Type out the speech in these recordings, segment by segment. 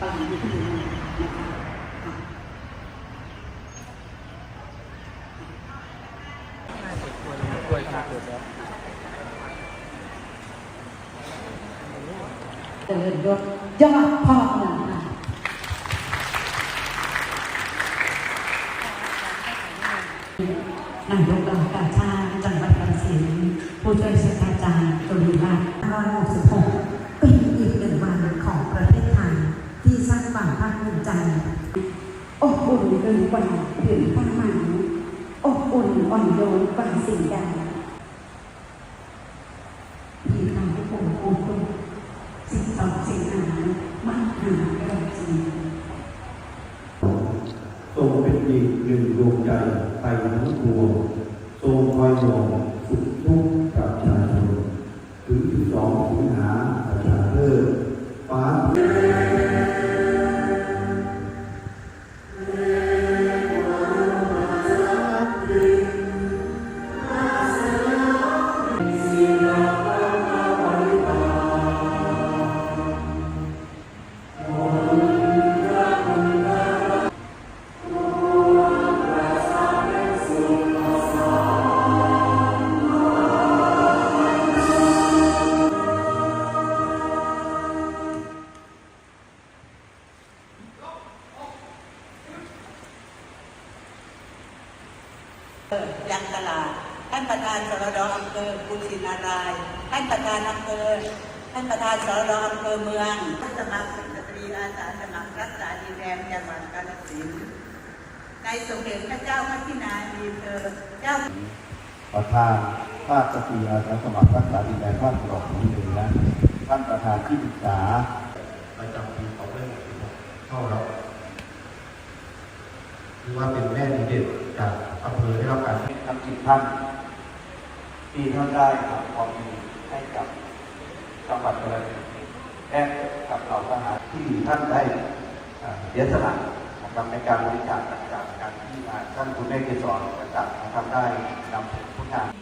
ประหลัดที่อยู่นะคะค่ะป่วยขนาดเดแล้วเจริญยศยอดพ่อเมืองค่ะนายกองค์การชาติจังหวัดกาฬสินธุ์ผู้ช่วยศาสตราจารย์ตุลีรัตน์166 บอุ่นเกินกว่าผืนผ้าไหมอบอุ่นอ่อนโยนกว่าสิ่งใดที่ทำให้ผมโอ้โหสิ่งสองสิ่งหามากหาเราจริงทรงเป็นอีกหนึ่งดวงใจไปทั้งดวงทรงคอยมอง ยังตลาด ท่านประธานสรดอำเภอกุชินารายณ์ท่านประธานอำเภอ ท่านประธานสรดอำเภอเมืองท่านสมัครสตรีอาสาสมัครรักษาดินแดนจังหวัดกาฬสินธุ์ในสมเด็จพระเจ้าพระพินาดีเธอเจ้าประธานภาคสตรีอาสาสมัครรักษาดินแดนภาคตะวันออกเฉียงเหนือท่านประธานที่ปรึกษาประจำปีของเรื่องเข้ารับถือว่าเป็นแม่ดีเด่นจาก อำเภอได้รับการทำจิตท่านที่ท่านได้ทำความดีให้กับจังหวัดกระบี่และกับเหล่าทหารที่ท่านได้เสียสละนะครับในการบริจาคต่างๆการที่มาท่านคุณแม่เกษรต่างๆนะครับได้นำผลงาน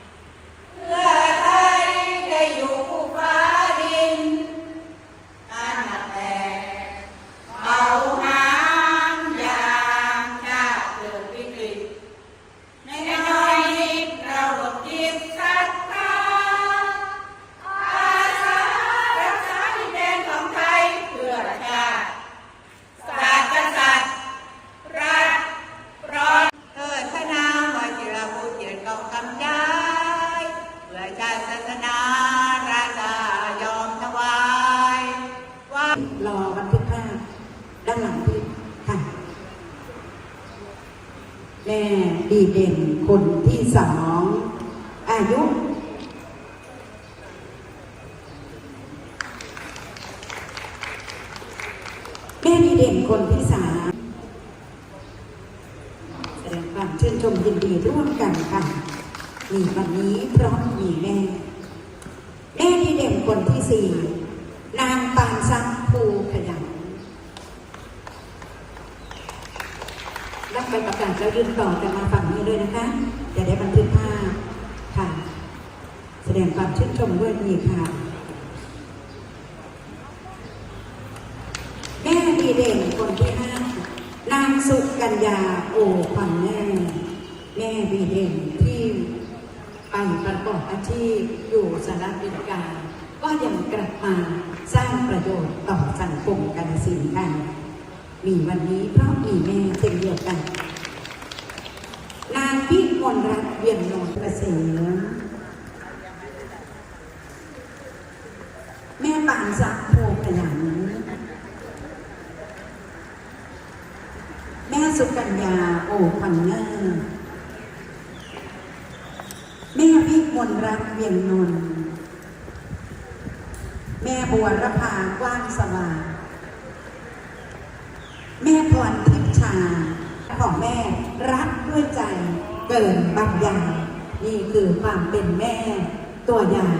ด้านหลังพี่ค่ะแม่ดีเด่นคนที่สองอายุแม่ดีเด่นคนที่สามแสดงความชื่นชมยินดีร่วมกันค่ะมีวันนี้พราะมีแม่แม่ดีเด่นคนที่สี่นางปานซักภูขยัน รับใบประกาศแล้วยืนต่อกันมาฝั่งนี้ด้วยนะคะ จะได้บันทึกภาพค่ะ แสดงความชื่นชมด้วยดีค่ะแม่ดีเด่นคนที่ห้านางสุกัญญาโอพันแม่แม่ดีเด่นที่ไปประกอบอาชีพอยู่สหรัฐอเมริกาก็ยังกลับมาสร้างประโยชน์ต่อสังคมกาฬสินกัน มีวันนี้เพราะมีแม่เช่นเดียวกัน นางพิมลรัตเวียนนนท์เกษมแม่ปานสักโพขยันแม่สุกัญญาโอพันเนอร์แม่พิมลรัตเวียนนนท์แม่บัวรพากว้างสว่าง แม่พรทิพย์ชาของแม่รักด้วยใจเกินบางอย่างนี่คือความเป็นแม่ตัวอย่าง